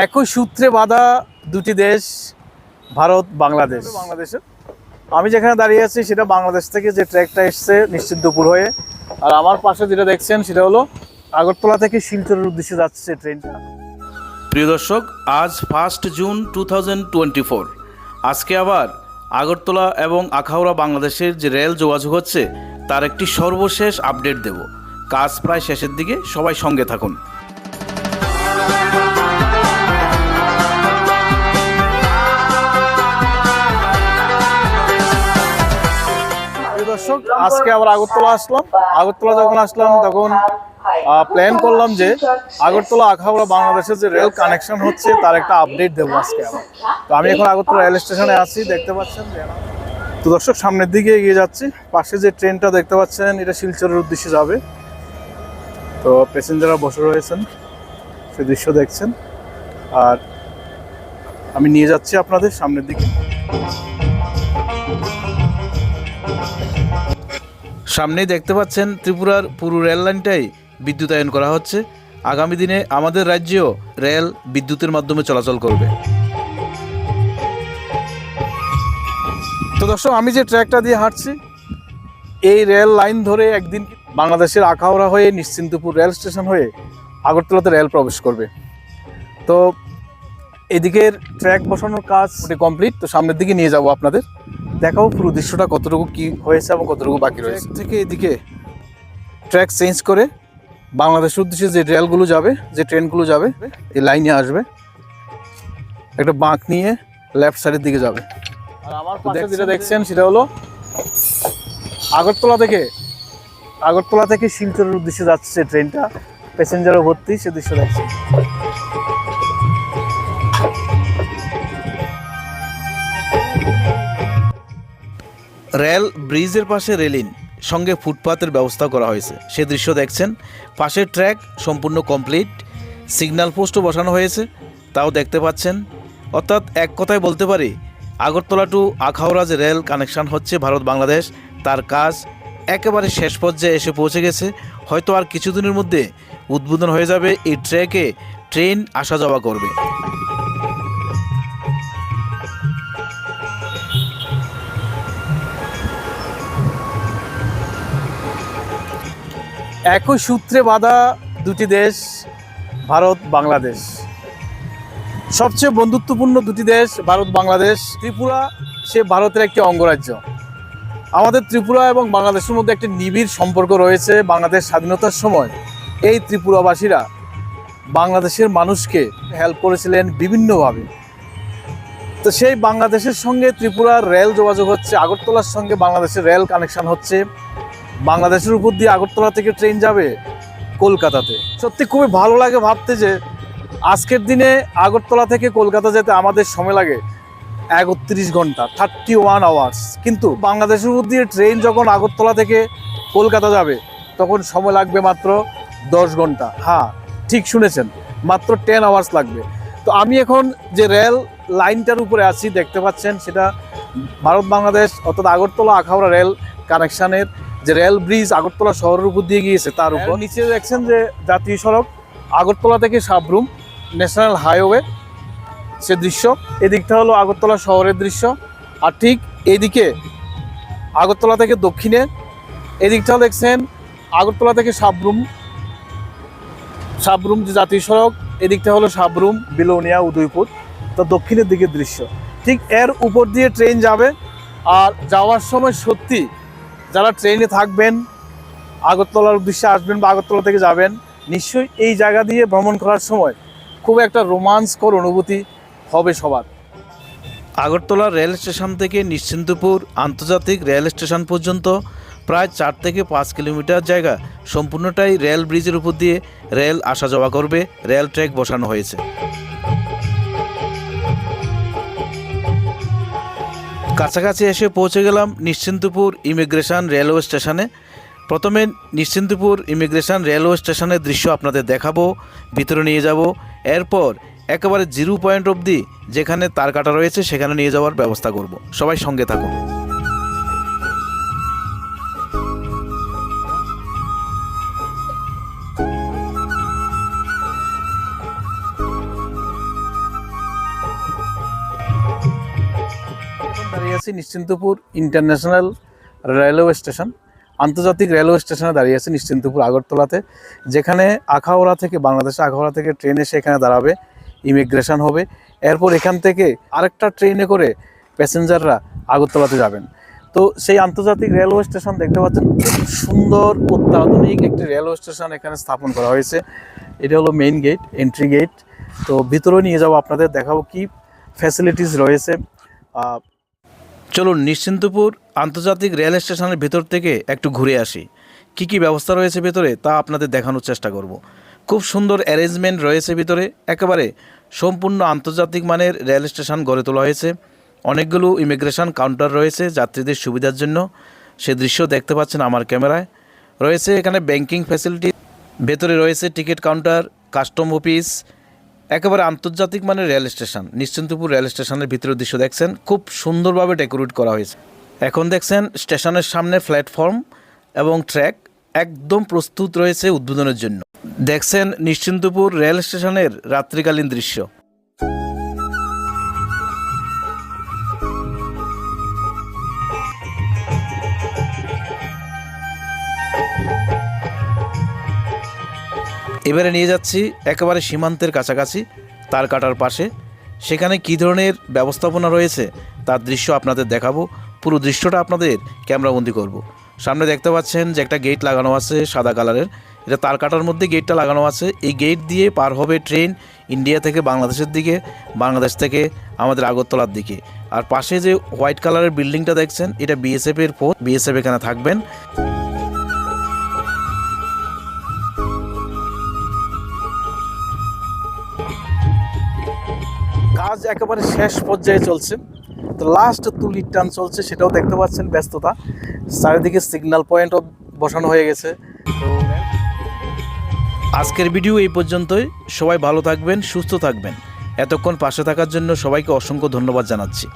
একই সূত্রে বাঁধা দুটি দেশ ভারত বাংলাদেশ। বাংলাদেশে আমি যেখানে দাঁড়িয়ে আছি সেটা বাংলাদেশ থেকে যে ট্র্যাকটা এসছে নিশ্চিন্তপুর হয়ে। আর আমার পাশে যেটা দেখছেন সেটা হলো আগরতলা থেকে শিলচরের উদ্দেশ্যে যাচ্ছে ট্রেনটা। প্রিয় দর্শক আজ ফার্স্ট জুন টু আজকে আবার আগরতলা এবং আখাউড়া বাংলাদেশের যে রেল যোগাযোগ হচ্ছে তার একটি সর্বশেষ আপডেট দেব। কাজ প্রায় শেষের দিকে সবাই সঙ্গে থাকুন। দর্শক, আজকে আবার আগরতলা আসলাম। আগরতলা যখন আসলাম, তখন প্ল্যান করলাম যে আগরতলা আখাউড়া বাংলাদেশের যে রেল কানেকশন হচ্ছে, তার একটা আপডেট দেবো আজকে আবার। তো আমি এখন আগরতলা রেল স্টেশনে আছি, দেখতে পাচ্ছেন তো দর্শক, সামনের দিকে এগিয়ে যাচ্ছি। পাশে যে ট্রেনটা দেখতে পাচ্ছেন, এটা শিলচরের উদ্দেশ্যে যাবে। তো প্যাসেঞ্জাররা বসে রয়েছেন সে দৃশ্য দেখছেন। আর আমি নিয়ে যাচ্ছি আপনাদের সামনের দিকে। সামনেই দেখতে পাচ্ছেন ত্রিপুরার পুরো রেল লাইনটাই বিদ্যুতায়ন করা হচ্ছে। আগামী দিনে আমাদের রাজ্যেও রেল বিদ্যুতের মাধ্যমে চলাচল করবে। তো দর্শক, আমি যে ট্র্যাকটা দিয়ে হাঁটছি, এই রেল লাইন ধরে একদিন বাংলাদেশের আখাউড়া হয়ে নিশ্চিন্তপুর রেল স্টেশন হয়ে আগরতলাতে রেল প্রবেশ করবে। তো এদিকের ট্র্যাক বসানোর কাজ কমপ্লিট তো সামনের দিকে নিয়ে যাব আপনাদের। দেখাও পুরো দৃশ্যটা কতটুকু কি হয়েছে এবং কতটুকু বাকি রয়েছে। থেকে এদিকে ট্র্যাক চেঞ্জ করে বাংলাদেশের উদ্দেশ্যে যে রেলগুলো যাবে যে ট্রেনগুলো যাবে এই লাইনে আসবে। একটা বাঁক নিয়ে লেফট সাইডের দিকে যাবে। আর আমার পাশে যেটা দেখছেন সেটা হলো আগরতলা থেকে আগরতলা থেকে শিলচরের উদ্দেশ্যে যাচ্ছে ট্রেনটা প্যাসেঞ্জারও ভর্তি সে দৃশ্য দেখছেন। রেল ব্রিজের পাশে রেলিন, সঙ্গে ফুটপাতের ব্যবস্থা করা হয়েছে। সে দৃশ্য দেখছেন। পাশের ট্র্যাক সম্পূর্ণ কমপ্লিট, সিগন্যাল পোস্টও বসানো হয়েছে, তাও দেখতে পাচ্ছেন। অর্থাৎ এক কথায় বলতে পারি, আগরতলা টু আখাউড়া যে রেল কানেকশন হচ্ছে ভারত বাংলাদেশ, তার কাজ একেবারে শেষ পর্যায়ে এসে পৌঁছে গেছে। হয়তো আর কিছুদিনের মধ্যে উদ্বোধন হয়ে যাবে এই ট্র্যাকে, ট্রেন আসা যাওয়া করবে। একই সূত্রে বাঁধা দুটি দেশ, ভারত, বাংলাদেশ। সবচেয়ে বন্ধুত্বপূর্ণ দুটি দেশ, ভারত, বাংলাদেশ। ত্রিপুরা, সে ভারতের একটি অঙ্গরাজ্য। আমাদের ত্রিপুরা এবং বাংলাদেশের মধ্যে একটি নিবিড় সম্পর্ক রয়েছে বাংলাদেশ স্বাধীনতার সময়। এই ত্রিপুরাবাসীরা বাংলাদেশের মানুষকে হেল্প করেছিলেন বিভিন্নভাবে। তো সেই বাংলাদেশের সঙ্গে ত্রিপুরার রেল যোগাযোগ হচ্ছে, আগরতলার সঙ্গে বাংলাদেশের রেল কানেকশন হচ্ছে। বাংলাদেশের উপর দিয়ে আগরতলা থেকে ট্রেন যাবে কলকাতাতে। সত্যি খুবই ভালো লাগে ভাবতে যে আজকের দিনে আগরতলা থেকে কলকাতা যেতে আমাদের সময় লাগে একত্রিশ ঘণ্টা থার্টি ওয়ান আওয়ার্স কিন্তু বাংলাদেশের উপর দিয়ে ট্রেন যখন আগরতলা থেকে কলকাতা যাবে, তখন সময় লাগবে মাত্র দশ ঘণ্টা। হ্যাঁ ঠিক শুনেছেন, মাত্র টেন আওয়ার্স লাগবে। তো আমি এখন যে রেল লাইনটার উপরে আছি, দেখতে পাচ্ছেন সেটা ভারত বাংলাদেশ অর্থাৎ আগরতলা আখাউড়া রেল কানেকশনের যে রেল ব্রিজ আগরতলা শহরের উপর দিয়ে গিয়েছে, তার উপর। নিচে দেখছেন যে জাতীয় সড়ক, আগরতলা থেকে সাবরুম, ন্যাশনাল হাইওয়ে, সে দৃশ্য। এদিকটা হলো আগরতলা শহরের দৃশ্য। আর ঠিক এদিকে, আগরতলা থেকে দক্ষিণে এদিকটাও দেখছেন আগরতলা থেকে সাবরুম। সাবরুম যে জাতীয় সড়ক, এদিকটা হলো সাবরুম, বিলোনিয়া, উদয়পুর। তো দক্ষিণের দিকের দৃশ্য। ঠিক এর উপর দিয়ে ট্রেন যাবে, আর যাওয়ার সময় সত্যি যারা ট্রেনে থাকবেন, আগরতলার উদ্দেশ্যে আসবেন বা আগরতলা থেকে যাবেন, নিশ্চয়ই এই জায়গা দিয়ে ভ্রমণ করার সময় খুব একটা রোমাঞ্চকর অনুভূতি হবে সবার। আগরতলা রেল স্টেশন থেকে নিশ্চিন্তপুর আন্তর্জাতিক রেল স্টেশন পর্যন্ত প্রায় চার থেকে পাঁচ কিলোমিটার জায়গা সম্পূর্ণটাই রেল ব্রিজের উপর দিয়ে রেল আসা যাওয়া করবে, রেল ট্র্যাক বসানো হয়েছে। কাছাকাছি এসে পৌঁছে গেলাম নিশ্চিন্তপুর ইমিগ্রেশন রেলওয়ে স্টেশনে। প্রথমে নিশ্চিন্তপুর ইমিগ্রেশন রেলওয়ে স্টেশনের দৃশ্য আপনাদের দেখাবো, ভিতরে নিয়ে যাব। এরপর একেবারে জিরো পয়েন্ট অবধি যেখানে তার কাটা রয়েছে, সেখানে নিয়ে যাওয়ার ব্যবস্থা করব। সবাই সঙ্গে থাকুন। দাঁড়িয়ে আছি নিশ্চিন্তপুর ইন্টারন্যাশনাল রেলওয়ে স্টেশন। আন্তর্জাতিক রেলওয়ে স্টেশনে দাঁড়িয়ে আছি নিশ্চিন্তপুর আগরতলাতে, যেখানে আখাউড়া থেকে, বাংলাদেশে আখাউড়া থেকে ট্রেন এসে এখানে দাঁড়াবে, ইমিগ্রেশন হবে। এরপর এখান থেকে আরেকটা ট্রেনে করে প্যাসেঞ্জাররা আগরতলাতে যাবেন। তো সেই আন্তর্জাতিক রেলওয়ে স্টেশন দেখতে পাচ্ছেন, খুব সুন্দর, অত্যাধুনিক একটি রেলওয়ে স্টেশন এখানে স্থাপন করা হয়েছে। এটা হলো মেইন গেট এন্ট্রি গেট তো ভিতরে নিয়ে যাব আপনাদের, দেখাবো কি ফ্যাসিলিটিস রয়েছে। চলুন নিশ্চিন্তপুর আন্তর্জাতিক রেল স্টেশনের ভেতর থেকে একটু ঘুরে আসি। কি কি ব্যবস্থা রয়েছে ভেতরে তা আপনাদের দেখানোর চেষ্টা করব। খুব সুন্দর অ্যারেঞ্জমেন্ট রয়েছে ভিতরে। একেবারে সম্পূর্ণ আন্তর্জাতিক মানের রেল স্টেশন গড়ে তোলা হয়েছে। অনেকগুলো ইমিগ্রেশন কাউন্টার রয়েছে যাত্রীদের সুবিধার জন্য। সে দৃশ্য দেখতে পাচ্ছেন আমার ক্যামেরায়। রয়েছে এখানে ব্যাংকিং ফ্যাসিলিটি। ভেতরে রয়েছে টিকিট কাউন্টার, কাস্টম অফিস একেবারে আন্তর্জাতিক মানের রেল স্টেশন। নিশ্চিন্তপুর রেল স্টেশনের ভিতরের দৃশ্য দেখছেন, খুব সুন্দরভাবে ডেকোরেট করা হয়েছে। এখন দেখছেন স্টেশনের সামনে প্ল্যাটফর্ম এবং ট্র্যাক একদম প্রস্তুত রয়েছে উদ্বোধনের জন্য। দেখছেন নিশ্চিন্তপুর রেল স্টেশনের রাত্রিকালীন দৃশ্য। এবারে নিয়ে যাচ্ছি একেবারে সীমান্তের কাছাকাছি, তার কাটার পাশে। সেখানে কী ধরনের ব্যবস্থাপনা রয়েছে, তার দৃশ্য আপনাদের দেখাবো। পুরো দৃশ্যটা আপনাদের ক্যামেরাবন্দি করব। সামনে দেখতে পাচ্ছেন যে একটা গেট লাগানো আছে সাদা কালারের। এটা তার কাটার মধ্যে গেটটা লাগানো আছে। এই গেট দিয়ে পার হবে ট্রেন ইন্ডিয়া থেকে বাংলাদেশের দিকে, বাংলাদেশ থেকে আমাদের আগরতলার দিকে। আর পাশে যে হোয়াইট কালারের বিল্ডিংটা দেখছেন, এটা বিএসএফ এর ফোর্স বিএসএফ এখানে থাকবেন। কাজ একেবারে শেষ পর্যায়ে চলছে। তো লাস্ট তুলির টান চলছে, সেটাও দেখতে পাচ্ছেন ব্যস্ততা। চারিদিকে সিগন্যাল পয়েন্টও বসানো হয়ে গেছে। আজকের ভিডিও এই পর্যন্তই। সবাই ভালো থাকবেন, সুস্থ থাকবেন। এতক্ষণ পাশে থাকার জন্য সবাইকে অসংখ্য ধন্যবাদ জানাচ্ছি।